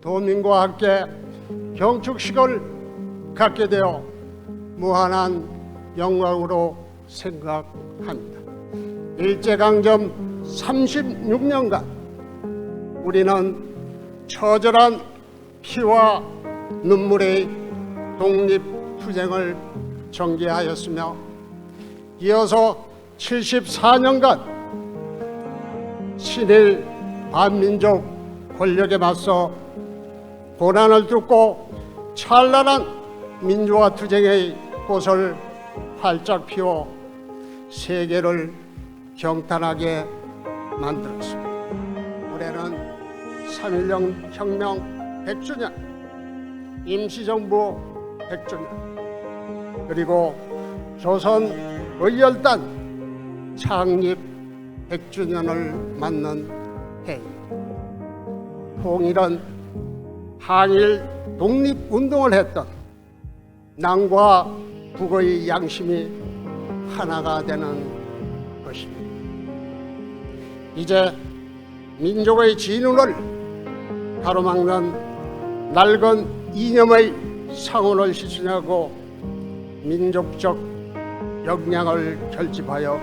도민과 함께 경축식을 갖게 되어 무한한 영광으로 생각합니다. 일제강점 36년간 우리는 처절한 피와 눈물의 독립투쟁을 전개하였으며 이어서 74년간 친일 반민족 권력에 맞서 고난을 뚫고 찬란한 민주화 투쟁의 꽃을 활짝 피워 세계를 경탄하게 만들었습니다. 올해는 3.1령 혁명 100주년, 임시정부 100주년, 그리고 조선 의열단 창립 100주년을 맞는 해입니다. 통일은 항일 독립운동을 했던 남과 북의 양심이 하나가 되는 것입니다. 이제 민족의 진운을 가로막는 낡은 이념의 상온을 실천하고 민족적 역량을 결집하여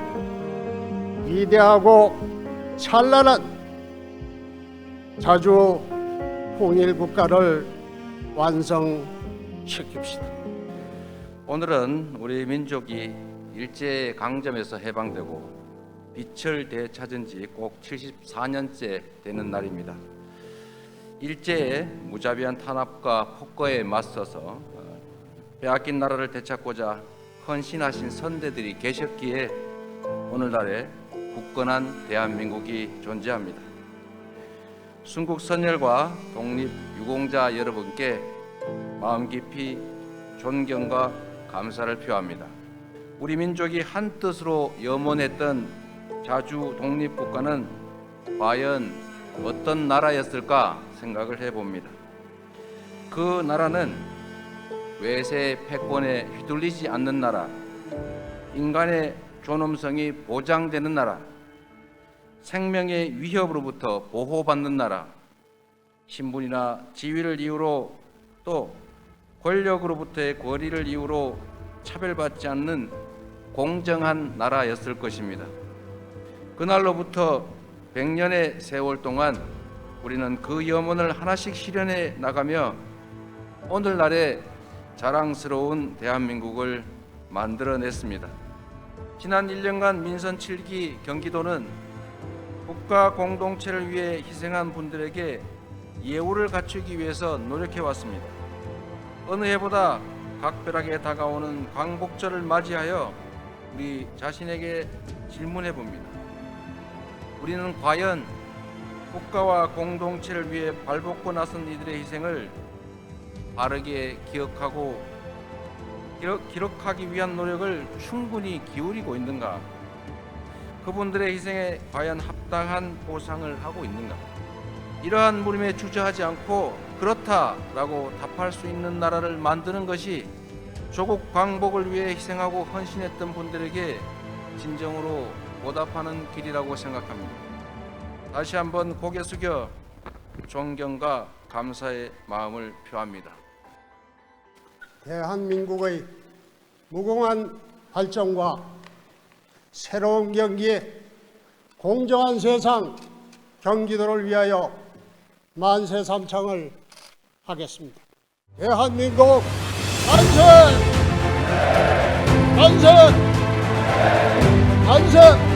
위대하고 찬란한 자주 통일 국가를 완성시킵시다. 오늘은 우리 민족이 일제 강점에서 해방되고 빛을 되찾은 지 꼭 74년째 되는 날입니다. 일제의 무자비한 탄압과 폭거에 맞서서 어, 빼앗긴 나라를 되찾고자 헌신하신 선대들이 계셨기에 오늘날에 굳건한 대한민국이 존재합니다. 순국 선열과 독립 유공자 여러분께 마음 깊이 존경과 감사를 표합니다. 우리 민족이 한 뜻으로 염원했던 자주 독립 국가는 과연 어떤 나라였을까 생각을 해봅니다. 그 나라는 외세 패권에 휘둘리지 않는 나라, 인간의 존엄성이 보장되는 나라, 생명의 위협으로부터 보호받는 나라, 신분이나 지위를 이유로 또 권력으로부터의 권리를 이유로 차별받지 않는 공정한 나라였을 것입니다. 그날로부터 100년의 세월 동안 우리는 그 염원을 하나씩 실현해 나가며 오늘날의 자랑스러운 대한민국을 만들어냈습니다. 지난 1년간 민선 7기 경기도는 국가 공동체를 위해 희생한 분들에게 예우를 갖추기 위해서 노력해 왔습니다. 어느 해보다 각별하게 다가오는 광복절을 맞이하여 우리 자신에게 질문해 봅니다. 우리는 과연 국가와 공동체를 위해 발벗고 나선 이들의 희생을 바르게 기억하고 기록, 기록하기 위한 노력을 충분히 기울이고 있는가? 그분들의 희생에 과연 합당한 보상을 하고 있는가? 이러한 물음에 주저하지 않고 그렇다라고 답할 수 있는 나라를 만드는 것이 조국 광복을 위해 희생하고 헌신했던 분들에게 진정으로 보답하는 길이라고 생각합니다. 다시 한번 고개 숙여 존경과 감사의 마음을 표합니다. 대한민국의 무궁한 발전과 새로운 경기에 공정한 세상 경기도를 위하여 만세 삼창을 하겠습니다. 대한민국 만세! 만세! 만세!